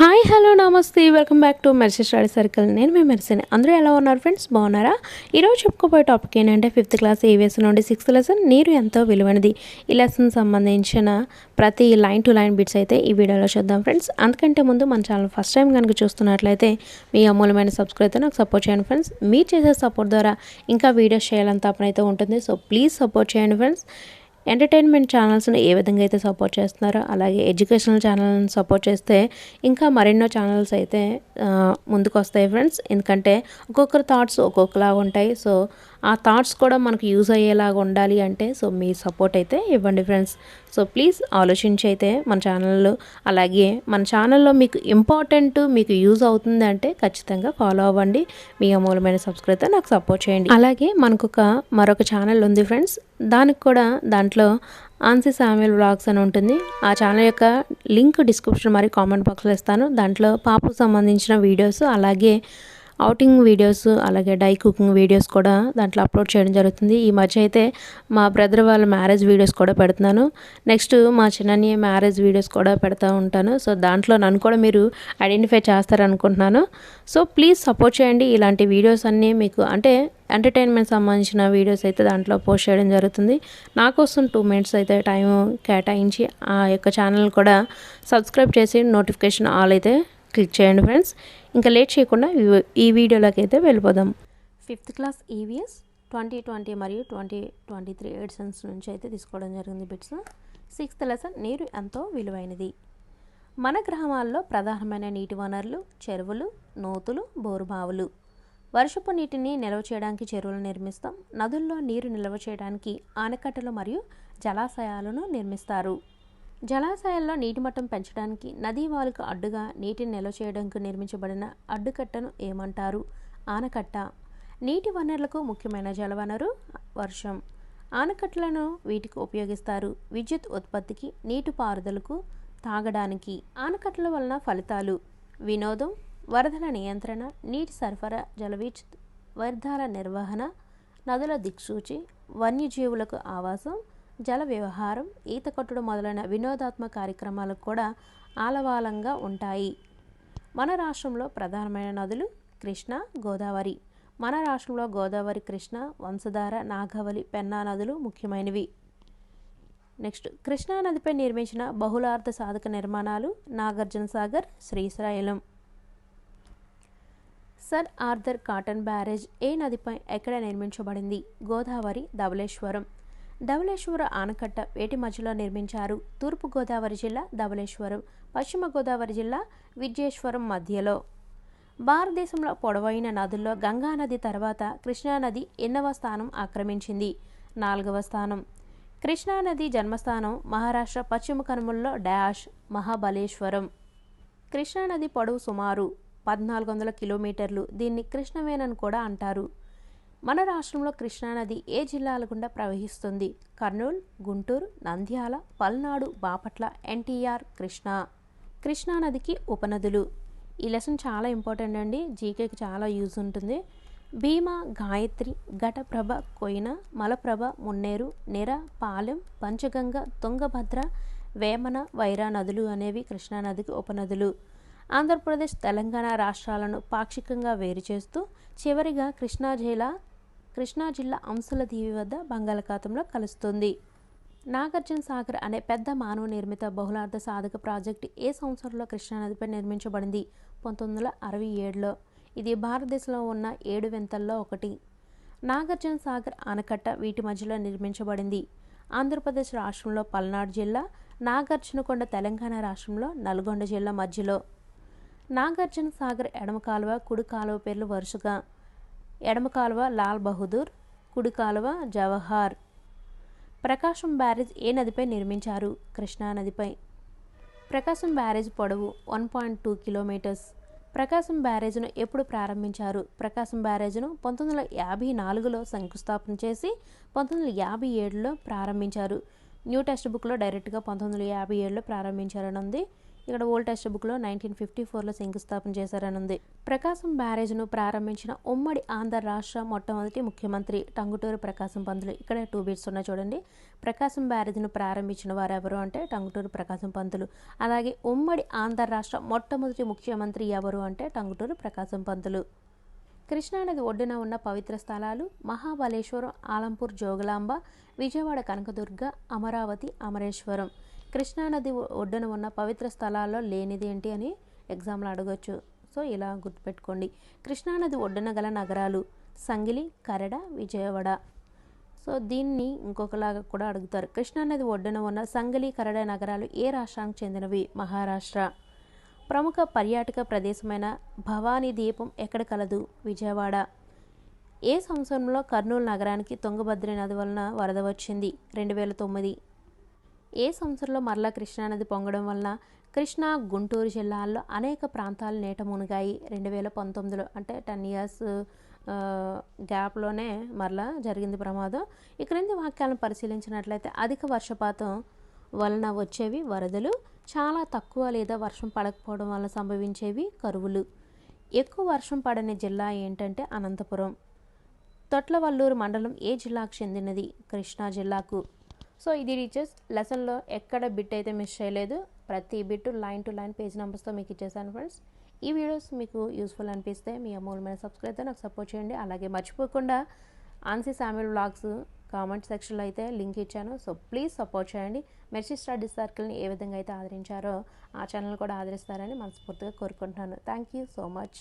Hi hello నమస్తే. Welcome back to Mercy study circle. నేను మీ మెర్సీని. అందరూ ఎలా ఉన్నారు ఫ్రెండ్స్? బాగున్నారా? ఈరోజు చెప్పుకోబోయే టాపిక్ ఏంటంటే ఫిఫ్త్ క్లాస్ ఏవిఎస్ నుండి సిక్స్త్ లెసన్ నీరు ఎంతో విలువైనది. ఈ లెసన్ సంబంధించిన ప్రతి లైన్ టు లైన్ బిట్స్ అయితే ఈ వీడియోలో చూద్దాం ఫ్రెండ్స్. అందుకంటే ముందు మన ఛానల్ ఫస్ట్ టైం కనుక చూస్తున్నట్లయితే మీ అమూల్యమైన సబ్స్క్రైబ్తో నాకు సపోర్ట్ చేయండి ఫ్రెండ్స్. మీరు చేసే సపోర్ట్ ద్వారా ఇంకా వీడియోస్ చేయాలని తపన ఉంటుంది. సో ప్లీజ్ సపోర్ట్ చేయండి ఫ్రెండ్స్. ఎంటర్టైన్మెంట్ ఛానల్స్ని ఏ విధంగా అయితే సపోర్ట్ చేస్తున్నారో అలాగే ఎడ్యుకేషనల్ ఛానల్ని సపోర్ట్ చేస్తే ఇంకా మరెన్నో ఛానల్స్ అయితే ముందుకు వస్తాయి ఫ్రెండ్స్. ఎందుకంటే ఒక్కొక్కరి థాట్స్ ఒక్కొక్కలాగా ఉంటాయి సో ఆ థాట్స్ కూడా మనకు యూజ్ అయ్యేలాగా ఉండాలి అంటే సో మీ సపోర్ట్ అయితే ఇవ్వండి ఫ్రెండ్స్ సో ప్లీజ్ ఆలోచించి అయితే మన ఛానల్లో అలాగే మన ఛానల్లో మీకు ఇంపార్టెంట్ మీకు యూజ్ అవుతుంది అంటే ఖచ్చితంగా ఫాలో అవ్వండి. మీ అమూలమైన సబ్స్క్రైబ్ నాకు సపోర్ట్ చేయండి. అలాగే మనకు ఒక మరొక ఛానల్ ఉంది ఫ్రెండ్స్ దానికి కూడా దాంట్లో ఆన్సీ సామ్యుల్ బ్లాగ్స్ అని ఉంటుంది. ఆ ఛానల్ యొక్క లింక్ డిస్క్రిప్షన్ మరి కామెంట్ బాక్స్లో ఇస్తాను. దాంట్లో పాపకు సంబంధించిన వీడియోస్ అలాగే అవుటింగ్ వీడియోస్ అలాగే డై కుకింగ్ వీడియోస్ కూడా దాంట్లో అప్లోడ్ చేయడం జరుగుతుంది. ఈ మధ్య అయితే మా బ్రదర్ వాళ్ళ మ్యారేజ్ వీడియోస్ కూడా పెడుతున్నాను. నెక్స్ట్ మా చిన్నయ్య మ్యారేజ్ వీడియోస్ కూడా పెడతా ఉంటాను. సో దాంట్లో నన్ను కూడా మీరు ఐడెంటిఫై చేస్తారనుకుంటున్నాను. సో ప్లీజ్ సపోర్ట్ చేయండి. ఇలాంటి వీడియోస్ అన్నీ మీకు అంటే ఎంటర్టైన్మెంట్ సంబంధించిన వీడియోస్ అయితే దాంట్లో పోస్ట్ చేయడం జరుగుతుంది. నా కోసం టూ మినిట్స్ అయితే టైం కేటాయించి ఆ యొక్క ఛానల్ కూడా సబ్స్క్రైబ్ చేసి నోటిఫికేషన్ ఆల్ అయితే క్లిక్ చేయండి ఫ్రెండ్స్. ఇంకా లేట్ చేయకుండా ఈ- వీడియోలోకి అయితే వెళ్ళిపోదాం. Fifth class EVS twenty twenty మరియు ట్వంటీ ట్వంటీ త్రీ ఎడిషన్స్ నుంచి అయితే తీసుకోవడం జరిగింది బిట్స్. సిక్స్త్ లెసన్ నీరు ఎంతో విలువైనది. మన గ్రామాల్లో ప్రధానమైన నీటి వనరులు చెరువులు నూతులు బోరుబావులు. వర్షపు నీటిని నిల్వ చేయడానికి చెరువులు నిర్మిస్తాం. నదుల్లో నీరు నిల్వ చేయడానికి ఆనకట్టలు మరియు జలాశయాలను నిర్మిస్తారు. జలాశయాల్లో నీటి మట్టం పెంచడానికి నదీ వాలుకు అడ్డుగా నీటిని నిల్వ చేయడానికి నిర్మించబడిన అడ్డుకట్టను ఏమంటారు? ఆనకట్ట. నీటి వనరులకు ముఖ్యమైన జలవనరు వర్షం. ఆనకట్టలను వీటికి ఉపయోగిస్తారు. విద్యుత్ ఉత్పత్తికి నీటిపారుదలకు తాగడానికి. ఆనకట్టల వలన ఫలితాలు. వినోదం వరదల నియంత్రణ నీటి సరఫరా జలవీచ్ వ్యర్థాల నిర్వహణ నదుల దిక్సూచి వన్యజీవులకు ఆవాసం జల వ్యవహారం ఈత కొట్టడం మొదలైన వినోదాత్మక కార్యక్రమాలు కూడా ఆలవాలంగా ఉంటాయి. మన రాష్ట్రంలో ప్రధానమైన నదులు కృష్ణ గోదావరి. మన రాష్ట్రంలో గోదావరి కృష్ణ వంశధార నాగవలి పెన్నా నదులు ముఖ్యమైనవి. నెక్స్ట్ కృష్ణా నదిపై నిర్మించిన బహుళార్థ సాధక నిర్మాణాలు Nagarjuna Sagar Srisailam. Sir Arthur Cotton barrage ఏ నదిపై ఎక్కడ నిర్మించబడింది? గోదావరి ధవళేశ్వరం. ధవళేశ్వర ఆనకట్ట వేటి మధ్యలో నిర్మించారు. తూర్పుగోదావరి జిల్లా ధవళేశ్వరం పశ్చిమ గోదావరి జిల్లా విజయేశ్వరం మధ్యలో. భారతదేశంలో పొడవైన నదుల్లో గంగా నది తర్వాత కృష్ణానది ఎన్నవ స్థానం ఆక్రమించింది. నాలుగవ స్థానం. కృష్ణానది జన్మస్థానం మహారాష్ట్ర పశ్చిమ కనుమల్లో డాష్ మహాబలేశ్వరం. కృష్ణానది పొడవు సుమారు పద్నాలుగు వందల కిలోమీటర్లు. దీన్ని కృష్ణవేన్ కూడా అంటారు. మన రాష్ట్రంలో కృష్ణానది ఏ జిల్లాల గుండా ప్రవహిస్తుంది? కర్నూలు గుంటూరు నంద్యాల పల్నాడు బాపట్ల ఎన్టీఆర్ కృష్ణా. కృష్ణానదికి ఉపనదులు. ఈ లెసన్ చాలా ఇంపార్టెంట్ అండి. జీకేకి చాలా యూజ్ ఉంటుంది. భీమా గాయత్రి ఘటప్రభ కొయిన మలప్రభ మున్నేరు నిర పాలెం పంచగంగ తుంగభద్ర వేమన వైరా నదులు అనేవి కృష్ణానదికి ఉపనదులు. ఆంధ్రప్రదేశ్ తెలంగాణ రాష్ట్రాలను పాక్షికంగా వేరు చేస్తూ చివరిగా కృష్ణా జిల్లా కృష్ణా జిల్లా అంశల దీవి వద్ద బంగాళాఖాతంలో కలుస్తుంది. నాగార్జున సాగర్ అనే పెద్ద మానవ నిర్మిత బహుళార్థ సాధక ప్రాజెక్టు ఏ సంవత్సరంలో కృష్ణానదిపై నిర్మించబడింది? పంతొమ్మిది వందల అరవై ఏడులో. ఇది భారతదేశంలో ఉన్న ఏడు వింతల్లో ఒకటి. నాగార్జున సాగర్ ఆనకట్ట వీటి మధ్యలో నిర్మించబడింది. ఆంధ్రప్రదేశ్ రాష్ట్రంలో పల్నాడు జిల్లా నాగార్జునకొండ తెలంగాణ రాష్ట్రంలో నల్గొండ జిల్లా మధ్యలో. నాగార్జున సాగర్ ఎడమ కాలువ కుడి కాలువ పేర్లు వరుసగా. ఎడమ కాలువ లాల్ బహదూర్ కుడి కాలువ జవహార్. ప్రకాశం బ్యారేజ్ ఏ నదిపై నిర్మించారు? కృష్ణా నదిపై. ప్రకాశం బ్యారేజ్ పొడవు one point two kilometers. Prakasam బ్యారేజ్ను ఎప్పుడు ప్రారంభించారు? ప్రకాశం బ్యారేజ్ను పంతొమ్మిది వందల యాభై నాలుగులో శంకుస్థాపన చేసి పంతొమ్మిది వందల యాభై ఏడులో ప్రారంభించారు. న్యూ టెక్స్ట్ బుక్లో డైరెక్ట్గా పంతొమ్మిది వందల యాభై ఏడులో ప్రారంభించారని ఉంది ఇక్కడ ఓల్డ్ టెక్స్ట్ బుక్లో నైన్టీన్ ఫిఫ్టీ ఫోర్లో శంకుస్థాపన చేశారని ఉంది ప్రకాశం బ్యారేజ్ను ప్రారంభించిన ఉమ్మడి ఆంధ్ర రాష్ట్ర మొట్టమొదటి ముఖ్యమంత్రి టంగుటూరు ప్రకాశం పంతులు. ఇక్కడ టూ బీట్స్ ఉన్నాయి చూడండి. ప్రకాశం బ్యారేజ్ను ప్రారంభించిన వారు ఎవరు అంటే టంగుటూరు ప్రకాశం పంతులు. అలాగే ఉమ్మడి ఆంధ్ర రాష్ట్ర మొట్టమొదటి ముఖ్యమంత్రి ఎవరు అంటే టంగుటూరు ప్రకాశం పంతులు. కృష్ణానది ఒడ్డున ఉన్న పవిత్ర స్థలాలు మహాబలేశ్వరం ఆలంపూర్ జోగులాంబ విజయవాడ కనకదుర్గ అమరావతి అమరేశ్వరం. కృష్ణానది ఒడ్డున ఉన్న పవిత్ర స్థలాల్లో లేనిది ఏంటి అని ఎగ్జామ్లో అడగొచ్చు. సో ఇలా గుర్తుపెట్టుకోండి. కృష్ణానది ఒడ్డున గల నగరాలు సంగిలి కరడ విజయవాడ. సో దీన్ని ఇంకొకలాగా కూడా అడుగుతారు. కృష్ణానది ఒడ్డున ఉన్న సంగిలి కరడ నగరాలు ఏ రాష్ట్రానికి చెందినవి? మహారాష్ట్ర. ప్రముఖ పర్యాటక ప్రదేశమైన భవానీ దీపం ఎక్కడ కలదు? విజయవాడ. ఏ సంవత్సరంలో కర్నూలు నగరానికి తుంగభద్ర నది వలన వరద వచ్చింది? రెండు వేల తొమ్మిది. ఏ సంవత్సరంలో మరలా కృష్ణానది పొంగడం వలన కృష్ణా గుంటూరు జిల్లాల్లో అనేక ప్రాంతాలు నేట మునిగాయి. రెండు వేల పంతొమ్మిదిలో అంటే టెన్ ఇయర్స్ గ్యాప్లోనే మరలా జరిగింది ప్రమాదం. ఈ క్రింది వాక్యాలను పరిశీలించినట్లయితే అధిక వర్షపాతం వలన వచ్చేవి వరదలు చాలా తక్కువ లేదా వర్షం పడకపోవడం వల్ల సంభవించేవి కరువులు. ఎక్కువ వర్షం పడని జిల్లా ఏంటంటే అనంతపురం. తొట్లవల్లూరు మండలం ఏ జిల్లాకు చెందినది? కృష్ణా జిల్లాకు. సో ఇది రీచెస్ లెసన్లో ఎక్కడ బిట్ అయితే మిస్ చేయలేదు ప్రతి bit line to line page నెంబర్స్తో మీకు ఇచ్చేసాను ఫ్రెండ్స్. ఈ వీడియోస్ మీకు యూస్ఫుల్ అనిపిస్తే మీ అమూల్యమైన సబ్స్క్రైబ్తో నాకు సపోర్ట్ చేయండి. అలాగే మర్చిపోకుండా ఆన్సీ శామ్యుల్ బ్లాగ్స్ కామెంట్ సెక్షన్లో అయితే లింక్ ఇచ్చాను. సో ప్లీజ్ సపోర్ట్ చేయండి. మెర్సీ స్టడీ సర్కిల్ని ఏ విధంగా అయితే ఆదరించారో ఆ ఛానల్ కూడా ఆదరిస్తారని మనస్ఫూర్తిగా కోరుకుంటున్నాను. Thank you so much.